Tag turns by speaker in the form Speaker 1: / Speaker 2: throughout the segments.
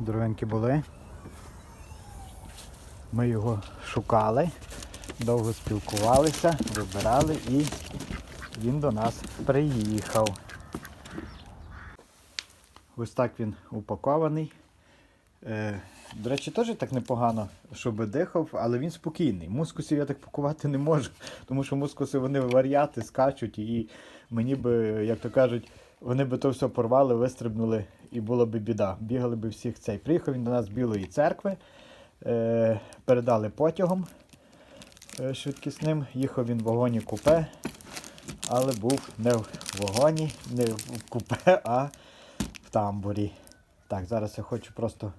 Speaker 1: Дровинки були. Ми його шукали, довго спілкувалися, вибирали і він до нас приїхав. Ось так він упакований. Е, до речі, теж так непогано, щоб дихав, але він спокійний. Мускусів я так пакувати не можу, тому що мускуси вони варіати, скачуть, і мені би, як то кажуть, вони би то все порвали, вистрибнули і була би біда. Бігали би всіх цей. Приїхав він до нас з Білої церкви, е, передали потягом е, швидкісним. Їхав він в вагоні купе, але був не в вагоні, не в купе, а в тамбурі. Так, зараз я хочу просто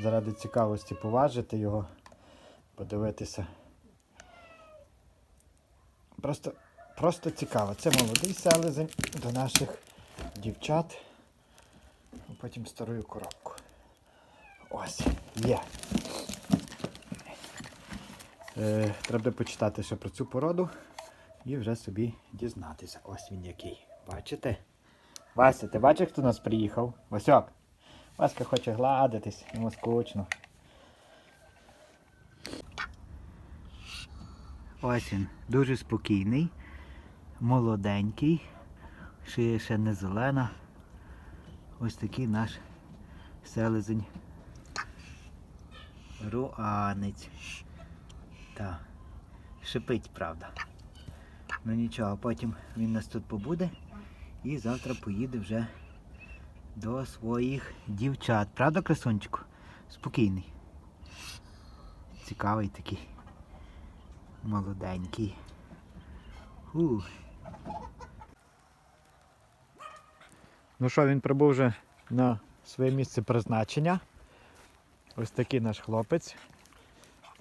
Speaker 1: заради цікавості поважити його, подивитися. Просто, просто цікаво. Це молодий селезень до наших дівчат. А Потім старую коробку. Ось, є. Е, треба почитати ще про цю породу і вже собі дізнатися. Ось він який. Бачите? Вася, ти бачиш, хто до нас приїхав? Васьок. Васька хоче гладитись, йому скучно. Ось він, дуже спокійний, молоденький, шия ще не зелена. Ось такий наш селезень. Руанець. Так. Шипить, правда. Ну нічого, потім він нас тут побуде і завтра поїде вже до своїх дівчат. Правда, красунчику? Спокійний. Цікавий такий. Молоденький. Фу. Ну що, він прибув вже на своє місце призначення. Ось такий наш хлопець.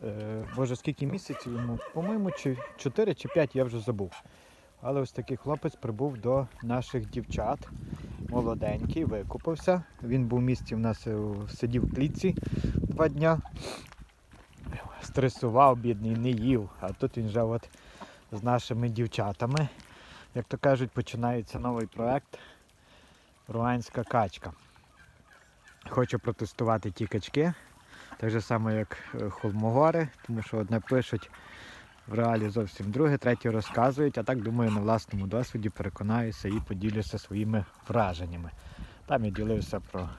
Speaker 1: Е, Боже, скільки місяців йому? По-моєму, чи 4 чи 5 я вже забув. Але ось такий хлопець прибув до наших дівчат. Молоденький, викупався. Він був в місті в нас е, сидів в клітці два дня. Стресував, бідний, не їв. А тут він вже от з нашими дівчатами. Як то кажуть, починається новий проект Руанська качка. Хочу протестувати ті качки. Так же само, як е, холмогори, тому що одне пишуть в реалі зовсім друге, третє розказують, а так думаю, на власному досвіді переконаюся і поділюся своїми враженнями. Там я ділився про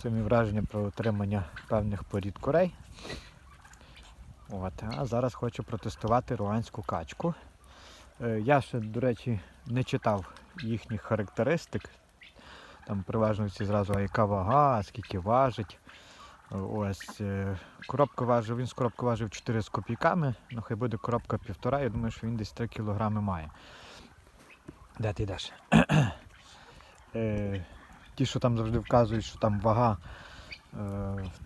Speaker 1: свої враження про отримання певних порід курей. От, а зараз хочу протестувати руанську качку. Е, Я ще, до речі, не читав їхніх характеристик. Там переважно всі зразу, яка вага, скільки важить. Ось е, коробка важив, він з коробки важив 4 з копійками, ну хай буде коробка півтора, я думаю, що він десь 3 кілограми має. Де ти йдеш? Е, Ті, що там завжди вказують, що там вага е,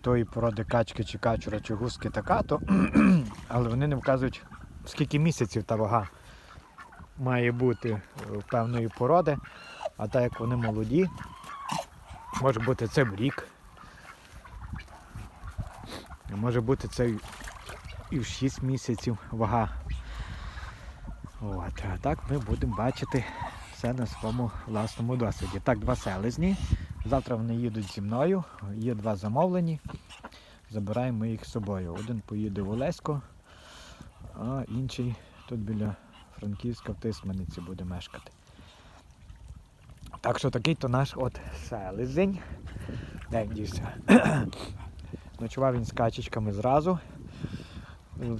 Speaker 1: тої породи качки чи качура чи гуски така, то але вони не вказують, скільки місяців та вага має бути певної породи. А так як вони молоді, може бути це в рік. Може бути це і- в 6 місяців вага. От, а так ми будемо бачити все на своєму власному досвіді. Так, два селезні. Завтра вони їдуть зі мною. Є два замовлені. Забираємо їх з собою. Один поїде в Олесько, а інший тут біля Франківська в Тисманиці буде мешкати. Так що такий то наш от селезень. Де він дівся? Ночував він з качечками зразу.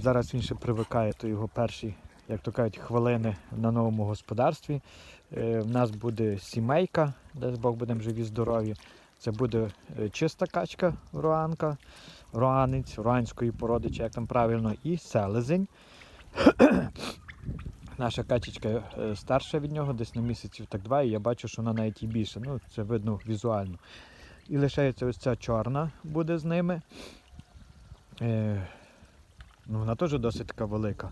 Speaker 1: Зараз він ще привикає, то його перші, як то кажуть, хвилини на новому господарстві. Е, В нас буде сімейка, дасть Бог будемо живі, здорові. Це буде е, чиста качка руанка, руанець, руанської породи, чи як там правильно, і селезень. Наша качечка е, старша від нього, десь на місяців так два, і я бачу, що вона навіть і більше. Ну, це видно візуально. І лишається ось ця чорна буде з ними. Е, ну, вона теж досить така велика.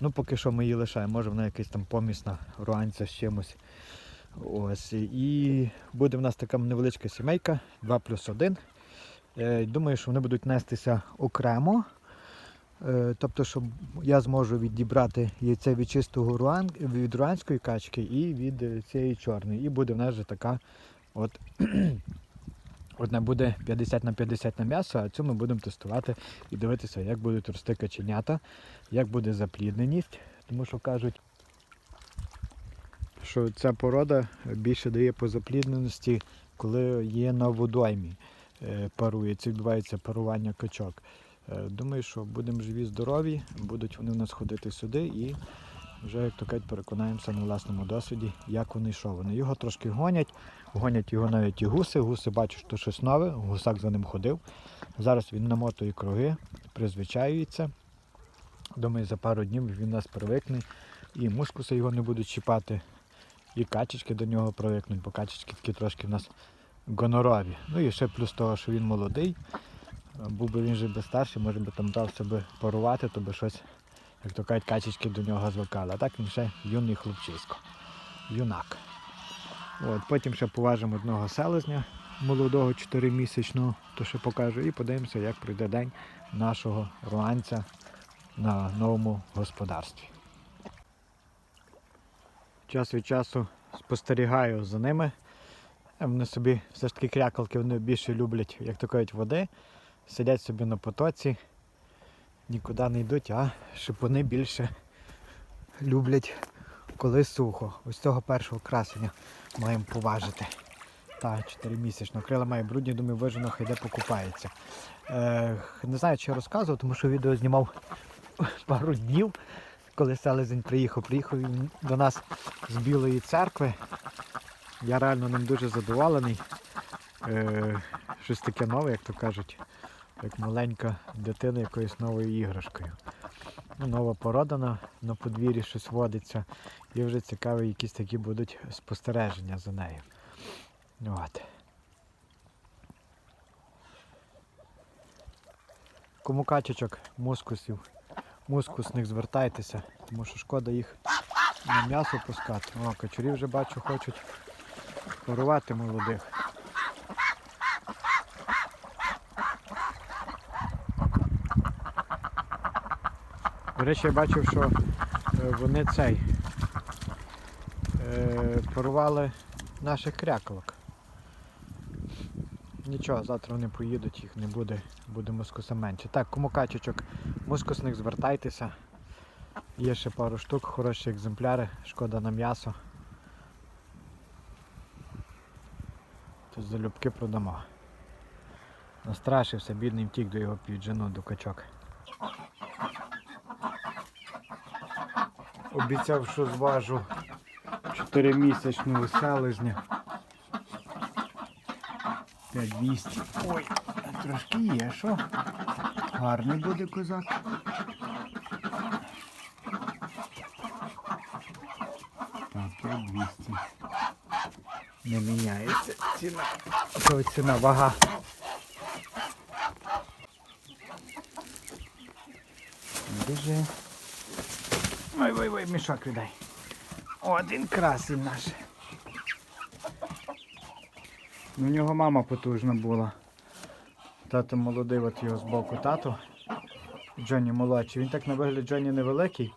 Speaker 1: Ну, поки що ми її лишаємо, може вона якась там помісна руанця з чимось. Ось. І буде в нас така невеличка сімейка, 2 плюс 1. Е, думаю, що вони будуть нестися окремо. Е, тобто, щоб я зможу відібрати яйце від чистого руан, від руанської качки і від е, цієї чорної. І буде в нас вже така от Одне буде 50 на 50 на м'ясо, а цю ми будемо тестувати і дивитися, як будуть рости каченята, як буде заплідненість. Тому що кажуть, що ця порода більше дає по заплідненості, коли є на водоймі. е, Парується, відбувається парування качок. Е, Думаю, що будемо живі, здорові, будуть вони в нас ходити сюди і вже, як то кажуть, переконаємося на власному досвіді, як вони що вони. Його трошки гонять, гонять його навіть і гуси. Гуси бачу, що щось нове, гусак за ним ходив. Зараз він намотує круги, призвичаюється. Думаю, за пару днів він нас привикне. І мускуси його не будуть чіпати, і качечки до нього привикнуть, бо качечки такі трошки в нас гонорові. Ну і ще плюс того, що він молодий. Був би він же би старший, може би там дався би парувати, то би щось, як то кажуть, качечки до нього звикали. А так він ще юний хлопчисько. Юнак. От, потім ще поважимо одного селезня молодого 4-місячного, то ще покажу, і подивимося, як пройде день нашого руанця на новому господарстві. Час від часу спостерігаю за ними. Вони собі все ж таки крякалки вони більше люблять, як то кажуть, води. Сидять собі на потоці, нікуди не йдуть, а шипуни більше люблять, коли сухо. Ось цього першого красення маємо поважити. Та, 4-місячно. Крила має брудні, думаю, вижено, хай йде покупається. Е, не знаю, чи розказував, тому що відео знімав пару днів, коли селезень приїхав. Приїхав він до нас з Білої церкви. Я реально ним дуже задоволений. Е, щось таке нове, як то кажуть, як маленька дитина якоюсь новою іграшкою. Ну, нова порода на, подвір'ї щось водиться. І вже цікаві якісь такі будуть спостереження за нею. От. Кому качечок, мускусів, мускусних звертайтеся, тому що шкода їх на м'ясо пускати. О, качурі вже бачу, хочуть парувати молодих. До речі, я бачив, що е, вони цей е, парували наших кряколок. Нічого, завтра вони поїдуть, їх не буде, буде мускуса менше. Так, кому качечок мускусних звертайтеся. Є ще пару штук, хороші екземпляри, шкода на м'ясо. То залюбки продамо. Настрашився, бідний втік до його піджену до качок. Обіцяв, що зважу 4-місячного селезня. 5200. Ой, трошки є, що? Гарний буде козак. Так, 5200. Не міняється ціна. То ціна вага. Біжи. Ой, ой, ой, мішок віддай. Один красень наш. У нього мама потужна була. Тато молодий, от його збоку тато. Джонні молодший. Він так на вигляд Джонні невеликий.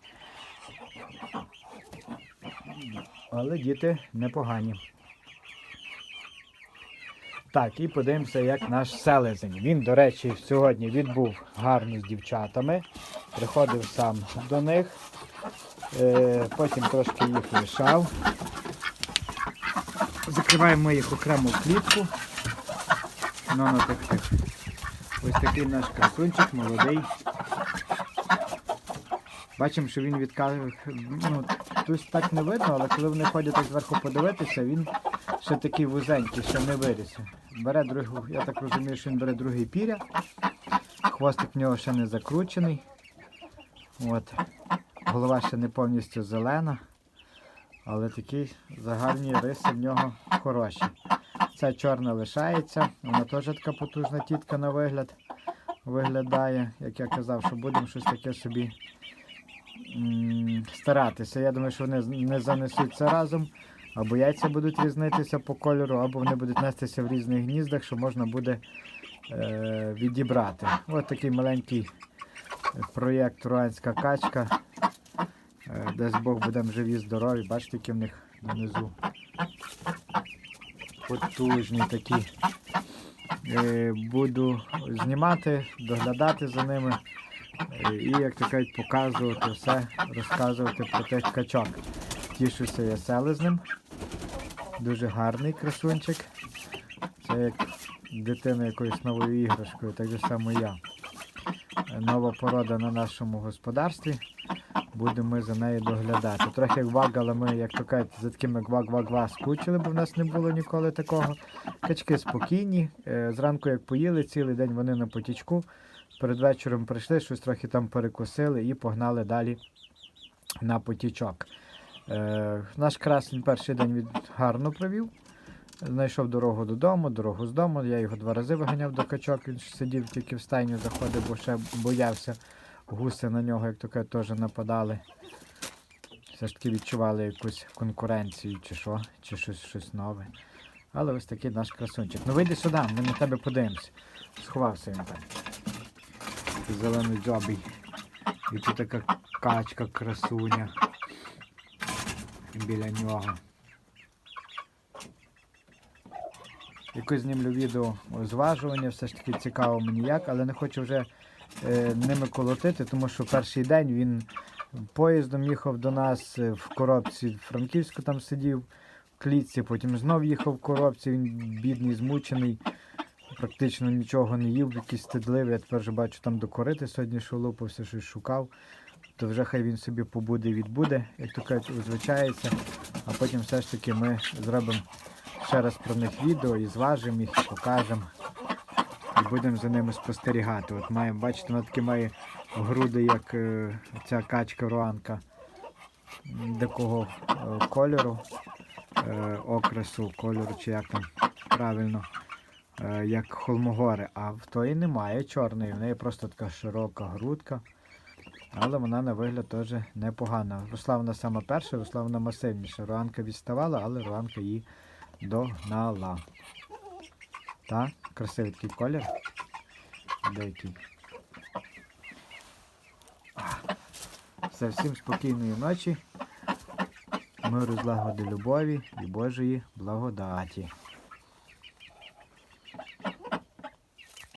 Speaker 1: Але діти непогані. Так, і подивимося, як наш селезень. Він, до речі, сьогодні відбув гарно з дівчатами. Приходив сам до них. Е, потім трошки їх лишав. Закриваємо їх окремо в клітку. Ну, ну, так, так. Ось такий наш красунчик, молодий. Бачимо, що він відказує, ну, тут так не видно, але коли вони ходять так зверху подивитися, він ще такий вузенький, ще не виріс. Бере другу, я так розумію, що він бере другий піря. Хвостик в нього ще не закручений. От. Голова ще не повністю зелена, але такі загальні риси в нього хороші. Ця чорна лишається, вона теж така потужна тітка на вигляд виглядає. Як я казав, що будемо щось таке собі старатися. Я думаю, що вони не занесуться разом, або яйця будуть різнитися по кольору, або вони будуть нестися в різних гніздах, що можна буде е, відібрати. Ось такий маленький проєкт Руанська качка. Дасть Бог будемо живі, здорові. Бачите, які в них внизу. Потужні такі Е, Буду знімати, доглядати за ними е, і, як то кажуть, показувати все, розказувати про тих качок. Тішуся я селезнем. Дуже гарний красунчик. Це як дитина якоюсь новою іграшкою, так же само я. Нова порода на нашому господарстві. Будемо ми за нею доглядати. Трохи як але ми, як то кажуть, за такими як ваг-ваг-ва скучили, бо в нас не було ніколи такого. Качки спокійні. Е, Зранку як поїли, цілий день вони на потічку. Перед вечором прийшли, щось трохи там перекусили і погнали далі на потічок. Е, наш красень перший день від гарно провів. Знайшов дорогу додому, дорогу з дому. Я його два рази виганяв до качок. Він сидів тільки в стайню, заходив, бо ще боявся. Гуси на нього, як кажуть, теж нападали. Все ж таки відчували якусь конкуренцію чи що, чи щось, щось нове. Але ось такий наш красунчик. Ну вийди сюди, ми на тебе подивимося. Сховався він там. Зелений дзьобий. І тут така качка красуня біля нього. Якось знімлю відео зважування, все ж таки цікаво мені як, але не хочу вже ними колотити, тому що перший день він поїздом їхав до нас е, в коробці в Франківську там сидів в клітці, потім знов їхав в коробці, він бідний, змучений, практично нічого не їв, якийсь стидливий. Я тепер вже бачу там до корити сьогодні шолупався, щось шукав. То вже хай він собі побуде і відбуде, як то кажуть, узвичається, а потім все ж таки ми зробимо ще раз про них відео і зважимо їх, і покажемо. І будемо за ними спостерігати. От маємо, бачите, вона такі має груди, як е, ця качка руанка такого е, кольору, е, окресу, кольору, чи як там правильно, як холмогори. А в тої немає чорної, в неї просто така широка грудка. Але вона на вигляд теж непогана. Росла вона сама перша, росла вона масивніша. Руанка відставала, але руанка її догнала. Так, красивий такий колір. Деякий. Все, всім спокійної ночі, миру, злагоди, любові і Божої благодаті.